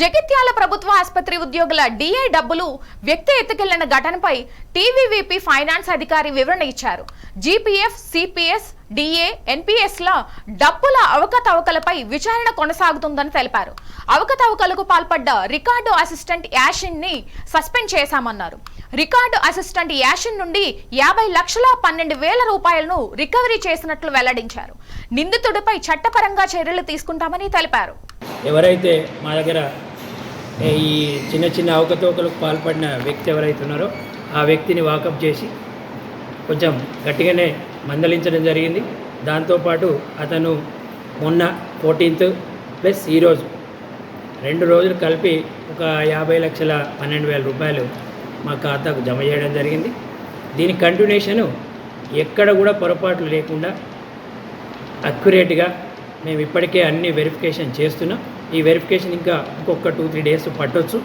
జగిత్యాల ప్రభుత్వ ఆసుపత్రి ఉద్యోగుల డిఏ డబ్బులు వ్యక్తి ఎత్తుకెళ్ళిన ఘటనపై టీవీవీపీ ఫైనాన్స్ అధికారి వివరణ ఇచ్చారు. జీపీఎఫ్ సిపిఎస్ డిఏ ఎన్పిఎస్ల డబ్బుల అవకతవకలపై విచారణ కొనసాగుతుందని తెలిపారు. అవకతవకలకు పాల్పడ్డ రికార్డు అసిస్టెంట్ యాషిన్ని సస్పెండ్ చేశామన్నారు. రికార్డు అసిస్టెంట్ యాషిన్ నుండి యాభై లక్షల పన్నెండు వేల రూపాయలను రికవరీ చేసినట్లు వెల్లడించారు. నిందితుడిపై చట్టపరంగా చర్యలు తీసుకుంటామని తెలిపారు. ఎవరైతే మా దగ్గర ఈ చిన్న చిన్న అవకతవకలకు పాల్పడిన వ్యక్తి ఎవరైతే ఉన్నారో ఆ వ్యక్తిని వాకప్ చేసి కొంచెం గట్టిగానే మందలించడం జరిగింది. దాంతోపాటు అతను మొన్న ఫోర్టీన్త్ ప్లస్ ఈరోజు రెండు రోజులు కలిపి ఒక యాభై లక్షల పన్నెండు వేల రూపాయలు మా ఖాతాకు జమ చేయడం జరిగింది. దీని కంటిన్యూషను ఎక్కడ కూడా పొరపాట్లు లేకుండా అక్యురేట్గా మేము ఇప్పటికే అన్ని వెరిఫికేషన్ చేస్తున్నాం. ఈ వెరిఫికేషన్ ఇంకా ఇంకొక టూ త్రీ డేస్ పట్టొచ్చు.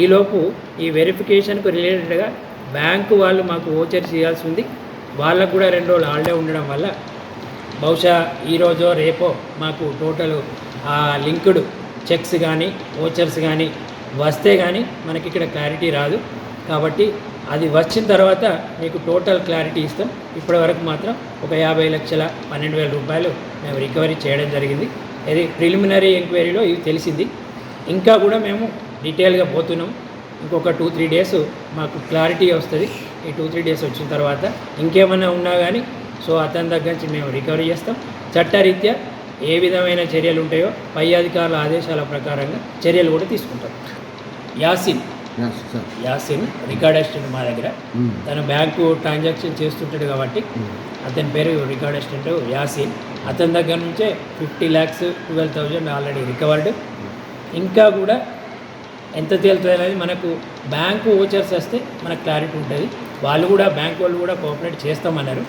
ఈలోపు ఈ వెరిఫికేషన్కు రిలేటెడ్గా బ్యాంకు వాళ్ళు మాకు ఓచర్ చేయాల్సి ఉంది. వాళ్ళకు కూడా రెండు రోజులు హాలిడే ఉండడం వల్ల బహుశా ఈరోజో రేపో మాకు టోటల్ ఆ లింక్డ్ చెక్స్ కానీ ఓచర్స్ కానీ వస్తే కానీ మనకి ఇక్కడ క్లారిటీ రాదు. కాబట్టి అది వచ్చిన తర్వాత మీకు టోటల్ క్లారిటీ ఇస్తాం. ఇప్పటి వరకు మాత్రం ఒక యాభై లక్షల పన్నెండు వేల రూపాయలు మేము రికవరీ చేయడం జరిగింది. ప్రిలిమినరీ ఎంక్వైరీలో ఇది తెలిసింది. ఇంకా కూడా మేము డీటెయిల్గా పోతున్నాం. ఇంకొక టూ త్రీ డేస్ మాకు క్లారిటీ వస్తుంది. ఈ టూ త్రీ డేస్ వచ్చిన తర్వాత ఇంకేమైనా ఉన్నా కానీ సో అతని దగ్గర నుంచి మేము రికవరీ చేస్తాం. చట్టరీత్యా ఏ విధమైన చర్యలు ఉంటాయో పై అధికారుల ఆదేశాల ప్రకారంగా చర్యలు కూడా తీసుకుంటాం. యాసిన్. యాసిన్ రికార్డ్ అసిస్టెంట్ మా దగ్గర. Mm. తన బ్యాంకు ట్రాన్సాక్షన్ చేస్తుంటాడు కాబట్టి Mm. అతని పేరు రికార్డ్ అసిస్టెంట్ యాసిన్. అతని దగ్గర నుంచే fifty lakhs twelve thousand already recovered. ఇంకా కూడా ఎంత తేలుతుంది అనేది మనకు బ్యాంకు ఓచర్స్ వస్తే మనకు క్లారిటీ ఉంటుంది. వాళ్ళు కూడా బ్యాంక్ వాళ్ళు కూడా కోఆపరేట్ చేస్తామన్నారు.